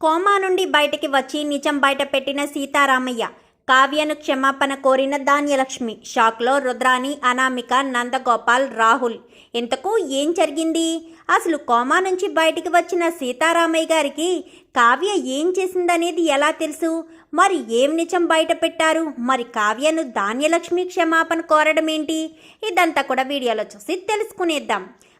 Coma నుండి బయటికి వచ్చి నిజం బయట పెట్టిన సీతారామయ్య కావ్యను క్షమాపణ కోరిన ధాన్యలక్ష్మి షాక్లో రుద్రాణి అనామిక నందగోపాల్ రాహుల్. ఇంతకు ఏం జరిగింది? అసలు కోమా నుంచి బయటికి వచ్చిన సీతారామయ్య గారికి కావ్య ఏం చేసిందనేది ఎలా తెలుసు? మరి ఏం నిజం బయట పెట్టారు? మరి కావ్యను ధాన్యలక్ష్మి క్షమాపణ కోరడం ఏంటి ఇదంతా కూడా వీడియోలో చూసి తెలుసుకునేద్దాం.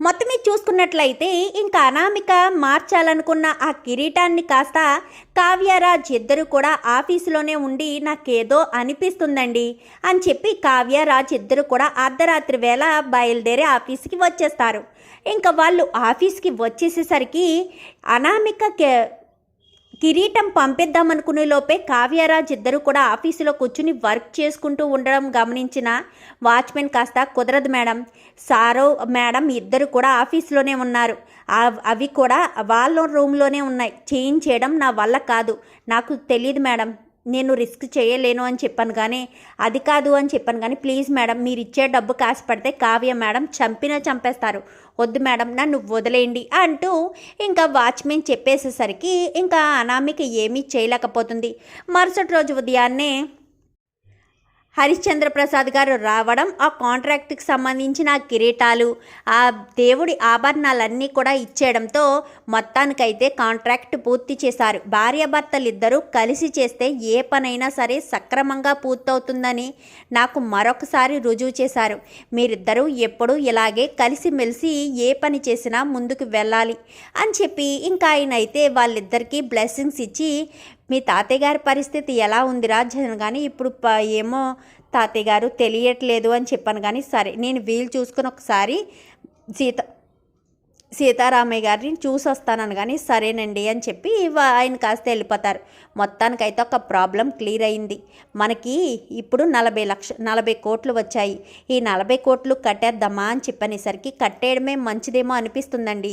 మొత్తం మీద చూసుకున్నట్లయితే ఇంకా అనామిక మార్చాలనుకున్న ఆ కిరీటాన్ని కాస్త కావ్యరాజ్ ఇద్దరు కూడా ఆఫీసులోనే ఉండి నాకేదో అనిపిస్తుందండి అని చెప్పి కావ్యరాజ్ ఇద్దరు కూడా అర్ధరాత్రి వేళ బయలుదేరి ఆఫీస్కి వచ్చేస్తారు. ఇంకా వాళ్ళు ఆఫీస్కి వచ్చేసేసరికి అనామిక కే- కిరీటం పంపిద్దామనుకునే లోపే కావ్యరాజ్ ఇద్దరు కూడా ఆఫీసులో కూర్చుని వర్క్ చేసుకుంటూ ఉండడం గమనించిన వాచ్మెన్ కాస్త కుదరదు మేడం. సారో మేడం ఇద్దరు కూడా ఆఫీస్లోనే ఉన్నారు. అవి కూడా వాళ్ళ రూమ్లోనే ఉన్నాయి. చేంజ్ చేయడం నా వల్ల కాదు. నాకు తెలియదు మేడం. నేను రిస్క్ చేయలేను అని చెప్పాను కానీ అది కాదు అని చెప్పాను కానీ ప్లీజ్ మేడం మీరు ఇచ్చే డబ్బు కాసి పడితే కావ్య మేడం చంపినా చంపేస్తారు. వద్దు మేడం నన్ను వదిలేయండి అంటూ ఇంకా వాచ్మెన్ చెప్పేసేసరికి ఇంకా అనామిక ఏమీ చేయలేకపోతుంది. మరుసటి రోజు ఉదయాన్నే హరిశ్చంద్ర ప్రసాద్ గారు రావడం ఆ కాంట్రాక్ట్కి సంబంధించిన కిరీటాలు ఆ దేవుడి ఆభరణాలన్నీ కూడా ఇచ్చేయడంతో మొత్తానికైతే కాంట్రాక్ట్ పూర్తి చేశారు. భార్యాభర్తలిద్దరూ కలిసి చేస్తే ఏ పనైనా సరే సక్రమంగా పూర్తవుతుందని నాకు మరొకసారి రుజువు చేశారు. మీరిద్దరూ ఎప్పుడూ ఇలాగే కలిసిమెలిసి ఏ పని చేసినా ముందుకు వెళ్ళాలి అని చెప్పి ఇంకా ఆయన అయితే వాళ్ళిద్దరికీ బ్లెస్సింగ్స్ ఇచ్చి మీ తాతయ్య గారి పరిస్థితి ఎలా ఉంది రాజ్యం కానీ ఇప్పుడు ప- ఏమో తాతయ్య గారు తెలియట్లేదు అని చెప్పాను కానీ సరే నేను వీలు చూసుకుని ఒకసారి సీత సీతారామయ్య గారిని చూసి వస్తానని కానీ సరేనండి అని చెప్పి ఆయన కాస్త వెళ్ళిపోతారు. మొత్తానికైతే ఒక ప్రాబ్లం క్లియర్ అయింది. మనకి ఇప్పుడు నలభై లక్ష నలభై కోట్లు వచ్చాయి. ఈ నలభై కోట్లు కట్టేద్దామా అని చెప్పనేసరికి కట్టేయడమే మంచిదేమో అనిపిస్తుందండి.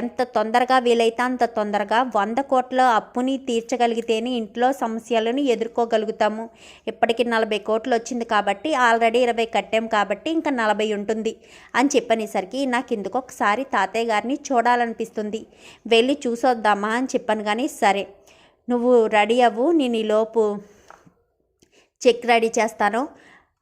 ఎంత తొందరగా వీలైతే అంత తొందరగా వంద కోట్ల అప్పుని తీర్చగలిగితేనే ఇంట్లో సమస్యలను ఎదుర్కోగలుగుతాము. ఇప్పటికి నలభై కోట్లు వచ్చింది కాబట్టి ఆల్రెడీ ఇరవై కట్టాం కాబట్టి ఇంకా నలభై ఉంటుంది అని చెప్పనేసరికి నాకు ఇందుకు ఒకసారి తాతయ్య గారిని చూడాలనిపిస్తుంది. వెళ్ళి చూసొద్దామా అని చెప్పాను కానీ సరే. నువ్వు రెడీ అవ్వు నేను ఈలోపు చెక్ రెడీ చేస్తాను.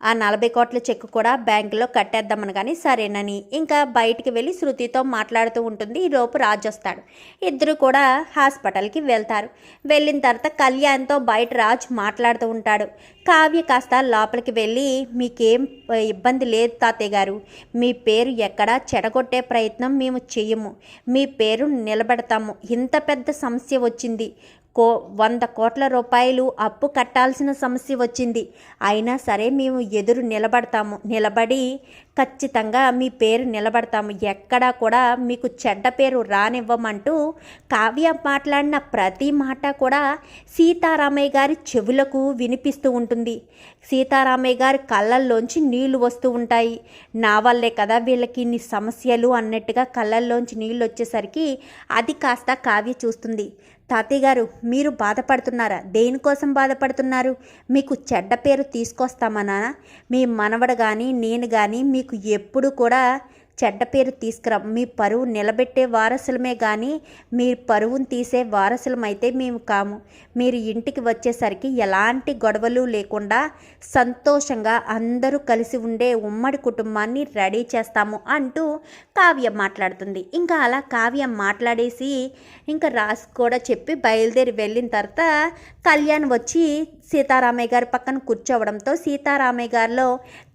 ఆ నలభై కోట్ల చెక్ కూడా బ్యాంకులో కట్టేద్దామని కానీ సరేనని. ఇంకా బయటికి వెళ్ళి శృతితో మాట్లాడుతూ ఉంటుంది. ఈ లోపు రాజు వస్తాడు. ఇద్దరు కూడా హాస్పిటల్కి వెళ్తారు. వెళ్ళిన తర్వాత కళ్యాణ్తో బయట రాజు మాట్లాడుతూ ఉంటాడు. కావ్య కాస్త లోపలికి వెళ్ళి మీకేం ఇబ్బంది లేదు తాతయ్య గారు. మీ పేరు ఎక్కడా చెడగొట్టే ప్రయత్నం మేము చెయ్యము. మీ పేరు నిలబెడతాము. ఇంత పెద్ద సమస్య వచ్చింది. కో వంద కోట్ల రూపాయలు అప్పు కట్టాల్సిన సమస్య వచ్చింది. అయినా సరే మేము ఎదురు నిలబడతాము. నిలబడి ఖచ్చితంగా మీ పేరు నిలబడతాము. ఎక్కడా కూడా మీకు చెడ్డ పేరు రానివ్వమంటూ కావ్య మాట్లాడిన ప్రతి మాట కూడా సీతారామయ్య గారి చెవులకు వినిపిస్తూ ఉంటుంది. సీతారామయ్య గారి కళ్ళల్లోంచి నీళ్ళు వస్తూ ఉంటాయి. నా వల్లే కదా వీళ్ళకి ఇన్ని సమస్యలు అన్నట్టుగా కళ్ళల్లోంచి నీళ్ళు వచ్చేసరికి అది కాస్త కావ్య చూస్తుంది. తాతయ్య గారు మీరు బాధపడుతున్నారా? దేనికోసం బాధపడుతున్నారు? మీకు చెడ్డ పేరు తీసుకొస్తామనా మీ మనవడు కానీ నేను కానీ మీకు ఎప్పుడు కూడా చెడ్డ పేరు తీసుకురా. మీ పరువు నిలబెట్టే వారసులమే కానీ మీ పరువును తీసే వారసులమైతే మేము కాము. మీరు ఇంటికి వచ్చేసరికి ఎలాంటి గొడవలు లేకుండా సంతోషంగా అందరూ కలిసి ఉండే ఉమ్మడి కుటుంబాన్ని రెడీ చేస్తాము అంటూ కావ్య మాట్లాడుతుంది. ఇంకా అలా కావ్య మాట్లాడేసి ఇంకా రాసి కూడా చెప్పి బయలుదేరి వెళ్ళిన తర్వాత కళ్యాణ్ వచ్చి సీతారామయ్య గారి పక్కన కూర్చోవడంతో సీతారామయ్య గారిలో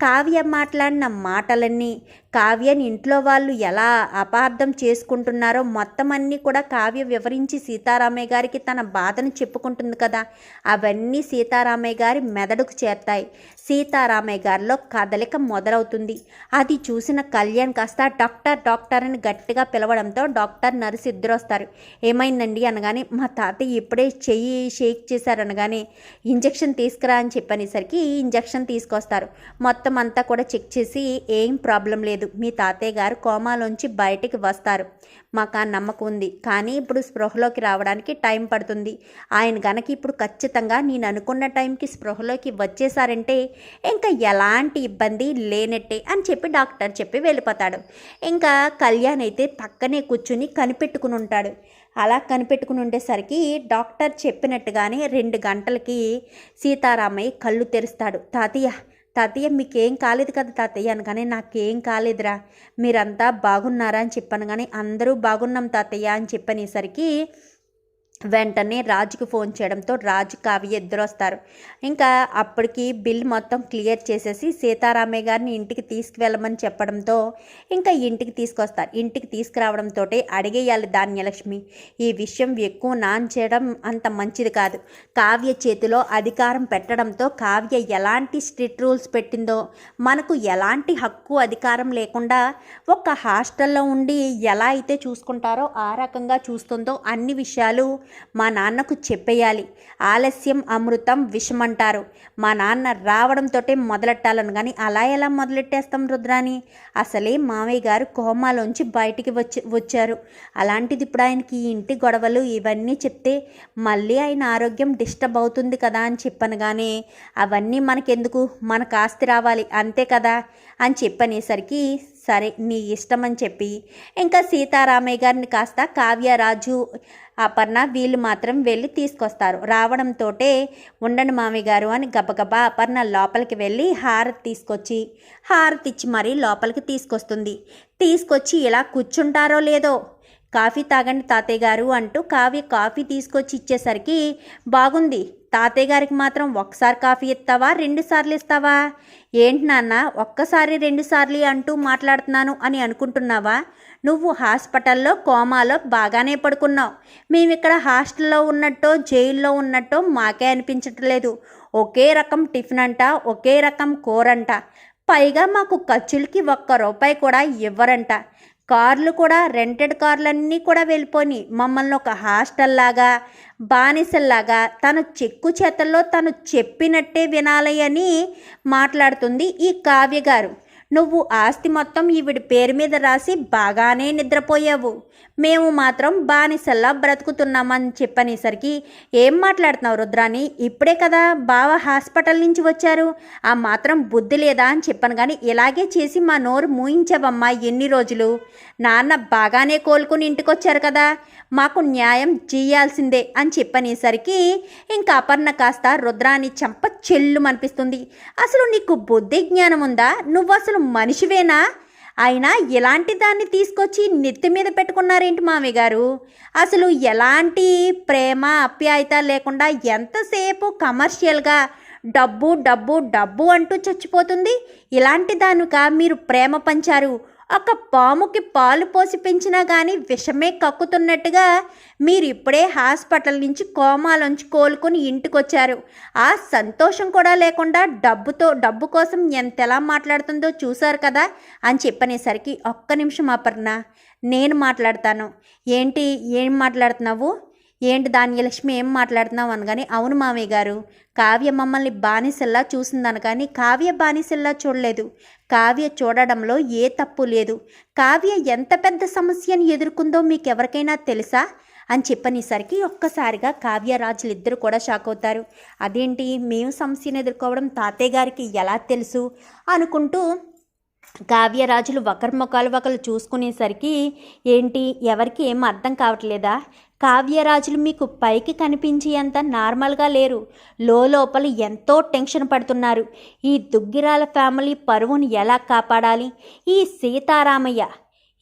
కావ్య మాట్లాడిన మాటలన్నీ కావ్యని ఇంట్లో వాళ్ళు ఎలా అపార్థం చేసుకుంటున్నారో మొత్తం అన్నీ కూడా కావ్య వివరించి సీతారామయ్య గారికి తన బాధను చెప్పుకుంటుంది కదా. అవన్నీ సీతారామయ్య గారి మెదడుకు చేరుతాయి. సీతారామయ్య గారిలో కదలిక మొదలవుతుంది. అది చూసిన కళ్యాణ్ కాస్త డాక్టర్ డాక్టర్ అని గట్టిగా పిలవడంతో డాక్టర్ నర్సు ఇద్దరు వస్తారు ఏమైందండి అనగానే మా తాతయ్య ఇప్పుడే చెయ్యి షేక్ చేశారనగానే ఇంజెక్షన్ తీసుకురా అని చెప్పనేసరికి ఇంజెక్షన్ తీసుకొస్తారు. మొత్తం అంతా కూడా చెక్ చేసి ఏం ప్రాబ్లం లేదు. మీ తాతయ్య గారు కోమాలోంచి బయటికి వస్తారు. మాకు ఆ నమ్మకం ఉంది. కానీ ఇప్పుడు స్పృహలోకి రావడానికి టైం పడుతుంది. ఆయన గనక ఇప్పుడు ఖచ్చితంగా నేను అనుకున్న టైంకి స్పృహలోకి వచ్చేసారంటే ఇంకా ఎలాంటి ఇబ్బంది లేనట్టే అని చెప్పి డాక్టర్ చెప్పి వెళ్ళిపోతాడు. ఇంకా కళ్యాణ్ అయితే పక్కనే కూర్చుని కనిపెట్టుకుని ఉంటాడు. అలా కనిపెట్టుకుని ఉండేసరికి డాక్టర్ చెప్పినట్టుగానే రెండు గంటలకి సీతారామయ్య కళ్ళు తెరుస్తాడు. తాతయ్య తాతయ్య మీకేం కాలేదు కదా తాతయ్య అనగానే నాకేం కాలేదురా. మీరంతా బాగున్నారా అని చెప్పాను కానీ అందరూ బాగున్నాం తాతయ్య అని చెప్పనేసరికి వెంటనే రాజుకి ఫోన్ చేయడంతో రాజు కావ్య ఇద్దరు వస్తారు ఇంకా అప్పటికి బిల్ మొత్తం క్లియర్ చేసేసి సీతారామయ్య గారిని ఇంటికి తీసుకువెళ్ళమని చెప్పడంతో ఇంకా ఇంటికి తీసుకొస్తారు. ఇంటికి తీసుకురావడంతో అడిగేయాలి ధాన్యలక్ష్మి ఈ విషయం ఎక్కువ నాన్ చేయడం అంత మంచిది కాదు. కావ్య చేతిలో అధికారం పెట్టడంతో కావ్య ఎలాంటి స్ట్రిక్ట్ రూల్స్ పెట్టిందో మనకు ఎలాంటి హక్కు అధికారం లేకుండా ఒక హాస్టల్లో ఉండి ఎలా అయితే చూసుకుంటారో ఆ రకంగా చూస్తుందో అన్ని విషయాలు మా నాన్నకు చెప్పేయాలి. ఆలస్యం అమృతం విషమంటారు. మా నాన్న రావడంతో మొదలెట్టాలను కానీ అలా ఎలా మొదలెట్టేస్తాం రుద్రాని అసలే మామయ్య గారు కోమాలోంచి బయటికి వచ్చి వచ్చారు. అలాంటిది ఇప్పుడు ఆయనకి ఈ ఇంటి గొడవలు ఇవన్నీ చెప్తే మళ్ళీ ఆయన ఆరోగ్యం డిస్టర్బ్ అవుతుంది కదా అని చెప్పనగానే అవన్నీ మనకెందుకు? మనకు ఆస్తి రావాలి. అంతే కదా అని చెప్పనేసరికి సరే నీ ఇష్టం అని చెప్పి. ఇంకా సీతారామయ్య గారిని కాస్త కావ్యరాజు అపర్ణ వీళ్ళు మాత్రం వెళ్ళి తీసుకొస్తారు. రావడంతో ఉండండి మామయ్య గారు అని గబగబా అపర్ణ లోపలికి వెళ్ళి హారతి తీసుకొచ్చి హారతి ఇచ్చి మరీ లోపలికి తీసుకొస్తుంది. తీసుకొచ్చి ఇలా కూర్చుంటారో లేదో? కాఫీ తాగండి తాతయ్య గారు అంటూ కావ్య కాఫీ తీసుకొచ్చి ఇచ్చేసరికి బాగుంది. తాతయ్య గారికి మాత్రం ఒకసారి కాఫీ ఇస్తావా? రెండు సార్లు ఇస్తావా? ఏంటి నాన్న ఒక్కసారి రెండుసార్లు అంటూ మాట్లాడుతున్నాను అని అనుకుంటున్నావా? నువ్వు హాస్పిటల్లో కోమాలో బాగానే పడుకున్నావు. మేమిక్కడ హాస్టల్లో ఉన్నట్టో జైల్లో ఉన్నట్టో మాకే అనిపించట్లేదు. ఒకే రకం టిఫిన్ అంట ఒకే రకం కూరంట. పైగా మాకు ఖర్చులకి ఒక్క రూపాయి కూడా ఇవ్వరంట. కార్లు కూడా రెంటెడ్ కార్లన్నీ కూడా వెళ్ళిపోయి మమ్మల్ని ఒక హాస్టల్లాగా బానిసల్లాగా తను చెక్కు చేతల్లో తను చెప్పినట్టే వినాలి అని మాట్లాడుతుంది ఈ కావ్య గారు. నువ్వు ఆస్తి మొత్తం ఈవిడి పేరు మీద రాసి బాగానే నిద్రపోయావు. మేము మాత్రం బానిసల్లా బ్రతుకుతున్నామని చెప్పనేసరికి ఏం మాట్లాడుతున్నావు రుద్రాని ఇప్పుడే కదా బావ హాస్పిటల్ నుంచి వచ్చారు. ఆ మాత్రం బుద్ధి లేదా అని చెప్పాను కానీ ఇలాగే చేసి మా నోరు మూయించావమ్మా ఎన్ని రోజులు? నాన్న బాగానే కోలుకుని ఇంటికి వచ్చారు కదా. మాకు న్యాయం చేయాల్సిందే అని చెప్పనేసరికి ఇంకా అపర్ణ కాస్త రుద్రాని చంప చెల్లుమనిపిస్తుంది. అసలు నీకు బుద్ధి జ్ఞానం ఉందా నువ్వు అసలు మనిషివేనా? అయినా ఎలాంటి దాన్ని తీసుకొచ్చి నెత్తి మీద పెట్టుకున్నారేంటి మామయ్య గారు? అసలు ఎలాంటి ప్రేమ ఆప్యాయత లేకుండా ఎంతసేపు కమర్షియల్గా డబ్బు డబ్బు డబ్బు అంటూ చచ్చిపోతుంది? ఇలాంటి దానిక మీరు ప్రేమ పంచారు? ఒక పాముకి పాలు పోసి పెంచినా కానీ విషమే కక్కుతున్నట్టుగా మీరు ఇప్పుడే హాస్పిటల్ నుంచి కోమాలోంచి కోలుకొని ఇంటికొచ్చారు. ఆ సంతోషం కూడా లేకుండా డబ్బుతో డబ్బు కోసం ఎంతెలా మాట్లాడుతుందో చూశారు కదా అని చెప్పనేసరికి ఒక్క నిమిషం అపర్ణ నేను మాట్లాడతాను. ఏంటి ఏం మాట్లాడుతున్నావు? ఏంటి ధాన్యలక్ష్మి ఏం మాట్లాడుతున్నావు అనగానే అవును మామయ్య గారు. కావ్య మమ్మల్ని బానిసల్లా చూసిందను కానీ కావ్య బానిసల్లా చూడలేదు. కావ్య చూడడంలో ఏ తప్పు లేదు. కావ్య ఎంత పెద్ద సమస్యను ఎదుర్కొందో మీకు ఎవరికైనా తెలుసా? అని చెప్పనేసరికి ఒక్కసారిగా కావ్యరాజులు ఇద్దరు కూడా షాక్ అవుతారు. అదేంటి మేము సమస్యను ఎదుర్కోవడం తాతయ్య గారికి ఎలా తెలుసు? అనుకుంటూ కావ్యరాజులు ఒకరి ముఖాలు ఒకరు చూసుకునేసరికి ఏంటి ఎవరికి ఏం అర్థం కావట్లేదా? కావ్యరాజులు మీకు పైకి కనిపించేంత నార్మల్గా లేరు. లోపల ఎంతో టెన్షన్ పడుతున్నారు. ఈ దుగ్గిరాల ఫ్యామిలీ పరువును ఎలా కాపాడాలి? ఈ సీతారామయ్య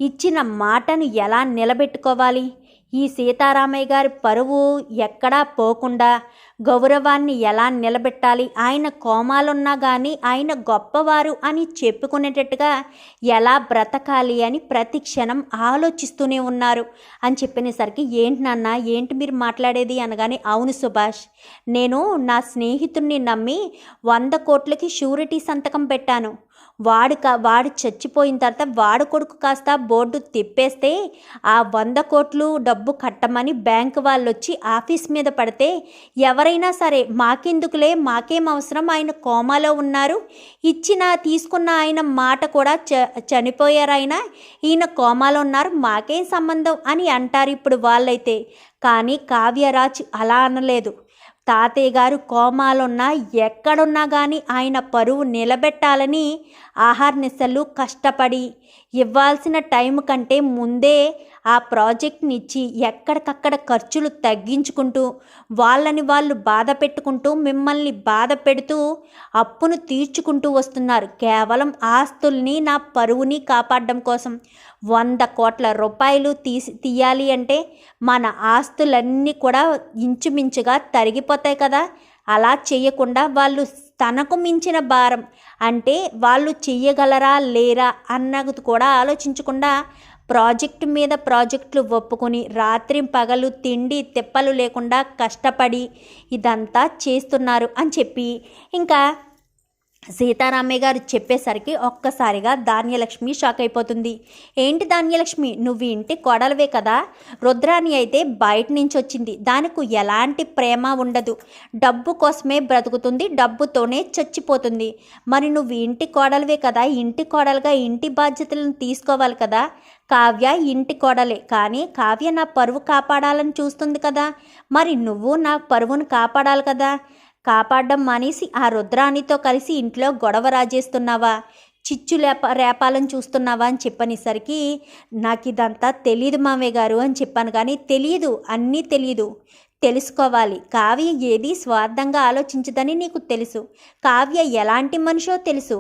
ఇచ్చిన మాటను ఎలా నిలబెట్టుకోవాలి? ఈ సీతారామయ్య గారి పరువు ఎక్కడా పోకుండా గౌరవాన్ని ఎలా నిలబెట్టాలి? ఆయన కోమాలున్నా కానీ ఆయన గొప్పవారు అని చెప్పుకునేటట్టుగా ఎలా బ్రతకాలి అని ప్రతి క్షణం ఆలోచిస్తూనే ఉన్నారు. అని చెప్పినసరికి ఏంటి నాన్న ఏంటి మీరు మాట్లాడేది? అనగానే అవును సుభాష్ నేను నా స్నేహితుడిని నమ్మి వంద కోట్లకి షూరిటీ సంతకం పెట్టాను. వాడు వాడు చచ్చిపోయిన తర్వాత వాడు కొడుకు కాస్త బోర్డు తిప్పేస్తే ఆ వంద కోట్లు డబ్బు కట్టమని బ్యాంక్ వాళ్ళు వచ్చి ఆఫీస్ మీద పడితే ఎవరైనా సరే మాకెందుకులే మాకేం అవసరం ఆయన కోమాలో ఉన్నారు. ఇచ్చిన తీసుకున్న ఆయన మాట కూడా చ చనిపోయారు ఆయన. ఈయన కోమాలో ఉన్నారు మాకేం సంబంధం అని అంటారు ఇప్పుడు వాళ్ళైతే. కానీ కావ్యరాజ్ అలా అనలేదు. తాతయ్య గారు కోమాలున్నా ఎక్కడున్నా కానీ ఆయన పరువు నిలబెట్టాలని ఆహార నిశలు కష్టపడి ఇవ్వాల్సిన టైం కంటే ముందే ఆ ప్రాజెక్ట్ని ఇచ్చి ఎక్కడికక్కడ ఖర్చులు తగ్గించుకుంటూ వాళ్ళని వాళ్ళు బాధ పెట్టుకుంటూ మిమ్మల్ని బాధ పెడుతూ అప్పును తీర్చుకుంటూ వస్తున్నారు. కేవలం ఆస్తుల్ని నా పరువుని కాపాడడం కోసం వంద కోట్ల రూపాయలు తీసి తీయాలి అంటే మన ఆస్తులన్నీ కూడా ఇంచుమించుగా తరిగిపోతాయి కదా. అలా చేయకుండా వాళ్ళు తనకు మించిన భారం అంటే వాళ్ళు చెయ్యగలరా లేరా అన్నది కూడా ఆలోచించకుండా ప్రాజెక్టు మీద ప్రాజెక్టులు ఒప్పుకొని రాత్రి పగలు తిండి తిప్పలు లేకుండా కష్టపడి ఇదంతా చేస్తున్నారు అని చెప్పి. ఇంకా సీతారామయ్య గారు చెప్పేసరికి ఒక్కసారిగా ధాన్యలక్ష్మి షాక్ అయిపోతుంది. ఏంటి ధాన్యలక్ష్మి? నువ్వు ఇంటి కోడలవే కదా? రుద్రాణి అయితే బయట నుంచి వచ్చింది. దానికి ఎలాంటి ప్రేమ ఉండదు. డబ్బు కోసమే బ్రతుకుతుంది. డబ్బుతోనే చచ్చిపోతుంది. మరి నువ్వు ఇంటి కోడలవే కదా? ఇంటి కోడలుగా ఇంటి బాధ్యతలను తీసుకోవాలి కదా? కావ్య ఇంటి కోడలే. కానీ కావ్య నా పరువు కాపాడాలని చూస్తుంది కదా? మరి నువ్వు నా పరువును కాపాడాలి కదా? కాపాడడం మానేసి ఆ రుద్రాణితో కలిసి ఇంట్లో గొడవ రాజేస్తున్నావా? చిచ్చు లేప రేపాలను చూస్తున్నావా అని చెప్పనేసరికి నాకు ఇదంతా తెలియదు మామయ్య గారు అని చెప్పాను. కానీ తెలియదు అన్నీ తెలియదు తెలుసుకోవాలి. కావ్య ఏది స్వార్థంగా ఆలోచించదని నీకు తెలుసు. కావ్య ఎలాంటి మనిషో తెలుసు.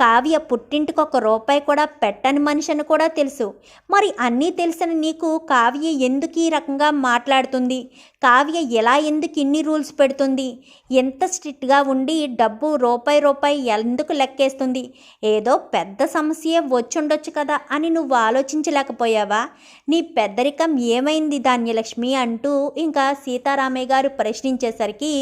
కావ్య పుట్టింటికి ఒక రూపాయి కూడా పెట్టని మనిషి అని కూడా తెలుసు. మరి అన్నీ తెలిసిన నీకు కావ్య ఎందుకు ఈ రకంగా మాట్లాడుతుంది? కావ్య ఎలా ఎందుకు ఇన్ని రూల్స్ పెడుతుంది? ఎంత స్ట్రిక్ట్గా ఉండి డబ్బు రూపాయి రూపాయి ఎందుకు లెక్కేస్తుంది? ఏదో పెద్ద సమస్య వచ్చుండొచ్చు కదా అని నువ్వు ఆలోచించలేకపోయావా? నీ పెద్దరికం ఏమైంది ధాన్యలక్ష్మి అంటూ ఇంకా సీతారామయ్య గారు ప్రశ్నించేసరికి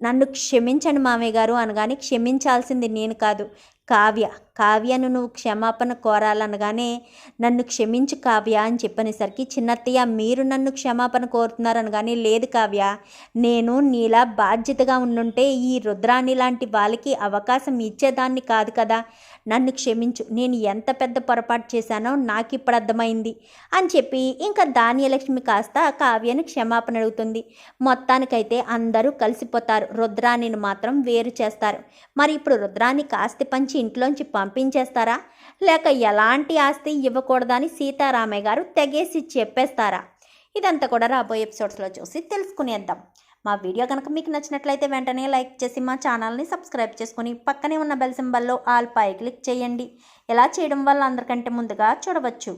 నన్ను క్షమించండి మామయ్య గారు అనగానే క్షమించాల్సింది నేను కాదు. కావ్య కావ్యను నువ్వు క్షమాపణ కోరాలనగానే నన్ను క్షమించు కావ్య అని చెప్పనేసరికి చిన్నత్తయ్య మీరు నన్ను క్షమాపణ కోరుతున్నారనగానే లేదు కావ్య నేను నీలా బాధ్యతగా ఉండుంటే ఈ రుద్రాణి లాంటి వాళ్ళకి అవకాశం ఇచ్చేదాన్ని కాదు కదా. నన్ను క్షమించు నేను ఎంత పెద్ద పొరపాటు చేశానో నాకు ఇప్పుడు అర్థమైంది అని చెప్పి ఇంకా ధాన్యలక్ష్మి కాస్త కావ్యను క్షమాపణ అడుగుతుంది. మొత్తానికైతే అందరూ కలిసిపోతారు. రుద్రాణిని మాత్రం వేరు చేస్తారు. మరి ఇప్పుడు రుద్రాన్ని కాస్త పంచి ఇంట్లోంచి పంపించేస్తారా? లేక ఎలాంటి ఆస్తి ఇవ్వకూడదని సీతారామయ్య గారు తెగేసి చెప్పేస్తారా? ఇదంతా కూడా రాబోయే ఎపిసోడ్స్లో చూసి తెలుసుకునేద్దాం. మా వీడియో కనుక మీకు నచ్చినట్లయితే వెంటనే లైక్ చేసి మా ఛానల్ని సబ్స్క్రైబ్ చేసుకుని పక్కనే ఉన్న బెల్ సింబల్లో ఆల్ పై క్లిక్ చేయండి. ఇలా చేయడం వల్ల అందరికంటే ముందుగా చూడవచ్చు.